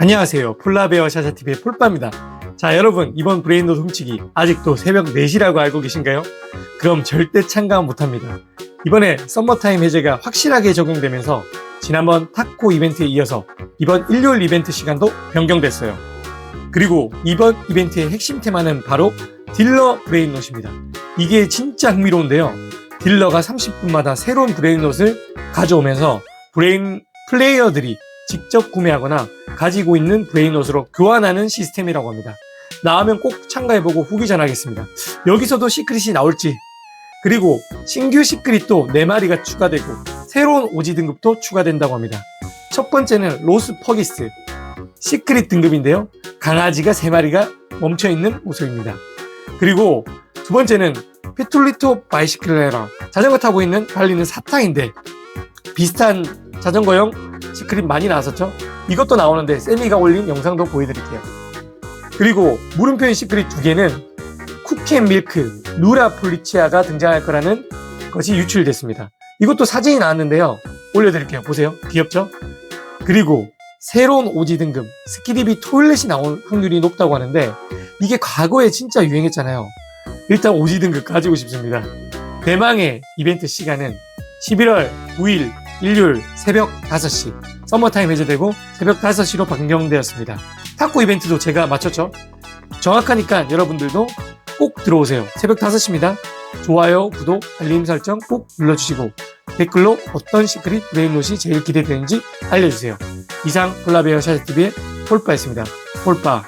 안녕하세요. 폴라베어 샤샤TV의 폴빠입니다. 자, 여러분, 이번 브레인롯 훔치기 아직도 새벽 4시라고 알고 계신가요? 그럼 절대 참가 못합니다. 이번에 썸머타임 해제가 확실하게 적용되면서 지난번 타코 이벤트에 이어서 이번 일요일 이벤트 시간도 변경됐어요. 그리고 이번 이벤트의 핵심 테마는 바로 딜러 브레인롯입니다. 이게 진짜 흥미로운데요. 딜러가 30분마다 새로운 브레인롯을 가져오면서 브레인 플레이어들이 직접 구매하거나 가지고 있는 브레인롯으로 교환하는 시스템이라고 합니다. 나오면 꼭 참가해보고 후기 전하겠습니다. 여기서도 시크릿이 나올지 그리고 신규 시크릿도 4마리가 추가되고 새로운 오지 등급도 추가된다고 합니다. 첫 번째는 로스 퍼기스 시크릿 등급인데요. 강아지가 3마리가 멈춰있는 모습입니다. 그리고 두 번째는 페툴리토 바이시클레라 자전거 타고 있는 달리는 사탕인데 비슷한 자전거용 시크릿 많이 나왔었죠? 이것도 나오는데 세미가 올린 영상도 보여드릴게요. 그리고 물음표인 시크릿 두 개는 쿠키앤밀크 누라 폴리치아가 등장할 거라는 것이 유출됐습니다. 이것도 사진이 나왔는데요. 올려드릴게요. 보세요. 귀엽죠? 그리고 새로운 오지 등급 스키디비 토일렛이 나올 확률이 높다고 하는데 이게 과거에 진짜 유행했잖아요. 일단 오지 등급 가지고 싶습니다. 대망의 이벤트 시간은 11월 9일 일요일 새벽 5시 서머타임 해제되고 새벽 5시로 변경되었습니다. 탁구 이벤트도 제가 맞췄죠? 정확하니까 여러분들도 꼭 들어오세요. 새벽 5시입니다. 좋아요, 구독, 알림 설정 꼭 눌러주시고 댓글로 어떤 시크릿 브레인롯이 제일 기대되는지 알려주세요. 이상 폴라베어 샤즈TV의 폴빠였습니다. 폴빠